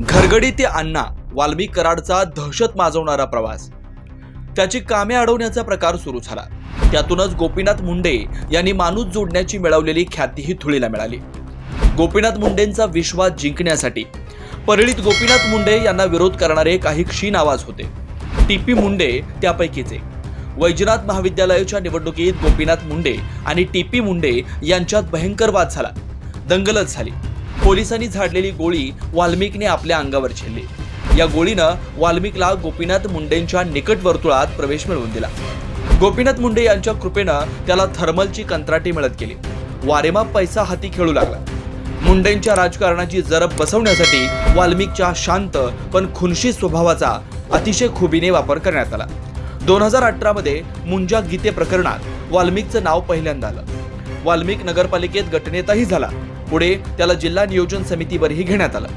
घरगडी ते अण्णा वाल्मी कराडचा दहशत माजवणारा प्रवास. त्याची कामे अडवण्याचा प्रकार सुरू झाला. त्यातूनच गोपीनाथ मुंडे यांनी माणूस जोडण्याची मिळवलेली ख्यातीही धुळीला मिळाली. गोपीनाथ मुंडेंचा विश्वास जिंकण्यासाठी परळीत गोपीनाथ मुंडे यांना विरोध करणारे काही क्षीण आवाज होते. टी पी मुंडे त्यापैकीच एक. वैजनाथ महाविद्यालयाच्या निवडणुकीत गोपीनाथ मुंडे आणि टीपी मुंडे यांच्यात भयंकर वाद झाला. दंगलच झाली. पोलिसांनी झाडलेली गोळी वाल्मिकने आपल्या अंगावर झेलली. या गोळीनं वाल्मिकला गोपीनाथ मुंडेंच्या निकट वर्तुळात प्रवेश मिळवून दिला. गोपीनाथ मुंडे यांच्या कृपेनं त्याला थर्मलची कंत्राटी मिळत गेली. वारेमाप पैसा हाती खेळू लागला. मुंडेंच्या राजकारणाची जरब बसवण्यासाठी वाल्मिकच्या शांत पण खुनशी स्वभावाचा अतिशय खुबीने वापर करण्यात आला. दोन हजार अठरामध्ये मुंजा गीते प्रकरणात वाल्मिकचं नाव पहिल्यांदा आलं. वाल्मिक नगरपालिकेत गटनेताही झाला. पुढे त्याला जिल्हा नियोजन समितीवरही घेण्यात आलं.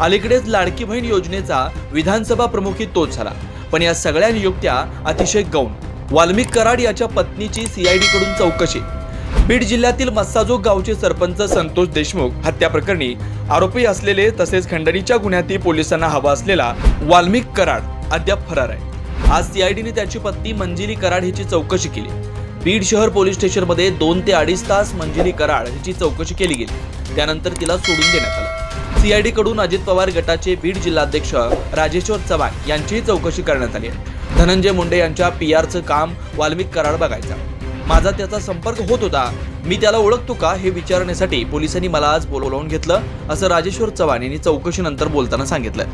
अलीकडेच लाडकी बहीण योजनेचा विधानसभा प्रमुखी तोच झाला. पण या सगळ्या नियुक्त्या अतिशय गौण. वाल्मिक कराड याच्या पत्नीची सीआयडी कडून चौकशी. बीड जिल्ह्यातील मस्साजोग गावचे सरपंच संतोष देशमुख हत्या प्रकरणी आरोपी असलेले तसेच खंडणीच्या गुन्ह्यातही पोलिसांना हवा असलेला वाल्मिक कराड अद्याप फरार आहे. आज सीआयडीने त्याची पत्नी मंजिरी कराड हिची चौकशी केली. बीड शहर पोलीस स्टेशनमध्ये दोन ते अडीच तास मंजिरी कराड हिची चौकशी केली गेली. त्यानंतर तिला सोडून देण्यात आलं. सीआयडी कडून अजित पवार गटाचे बीड जिल्हाध्यक्ष राजेश्वर चव्हाण यांचीही चौकशी करण्यात आली आहे. धनंजय मुंडे यांच्या पी आरचं काम वाल्मिक कराड बघायचा. माझा त्याचा संपर्क होत होता. मी त्याला ओळखतो का हे विचारण्यासाठी पोलिसांनी मला आज बोलवून घेतलं असं राजेश्वर चव्हाण यांनी चौकशीनंतर बोलताना सांगितलं.